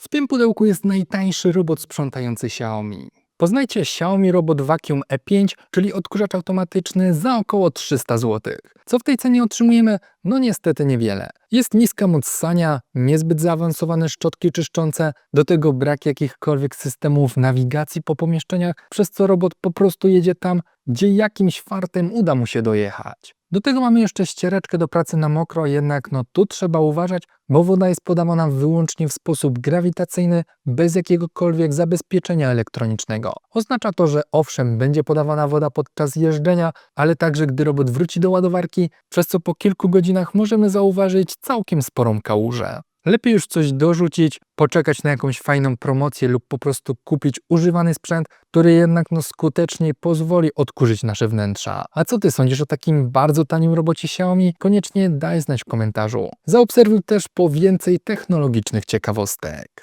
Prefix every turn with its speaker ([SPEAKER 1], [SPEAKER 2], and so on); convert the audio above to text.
[SPEAKER 1] W tym pudełku jest najtańszy robot sprzątający Xiaomi. Poznajcie Xiaomi Robot Vacuum E5, czyli odkurzacz automatyczny za około 300 zł. Co w tej cenie otrzymujemy? No niestety niewiele. Jest niska moc ssania, niezbyt zaawansowane szczotki czyszczące, do tego brak jakichkolwiek systemów nawigacji po pomieszczeniach, przez co robot po prostu jedzie tam, gdzie jakimś fartem uda mu się dojechać. Do tego mamy jeszcze ściereczkę do pracy na mokro, jednak no tu trzeba uważać, bo woda jest podawana wyłącznie w sposób grawitacyjny, bez jakiegokolwiek zabezpieczenia elektronicznego. Oznacza to, że owszem, będzie podawana woda podczas jeżdżenia, ale także gdy robot wróci do ładowarki, przez co po kilku godzinach możemy zauważyć całkiem sporą kałużę. Lepiej już coś dorzucić, poczekać na jakąś fajną promocję lub po prostu kupić używany sprzęt, który jednak no skutecznie pozwoli odkurzyć nasze wnętrza. A co ty sądzisz o takim bardzo tanim robocie Xiaomi? Koniecznie daj znać w komentarzu. Zaobserwuj też po więcej technologicznych ciekawostek.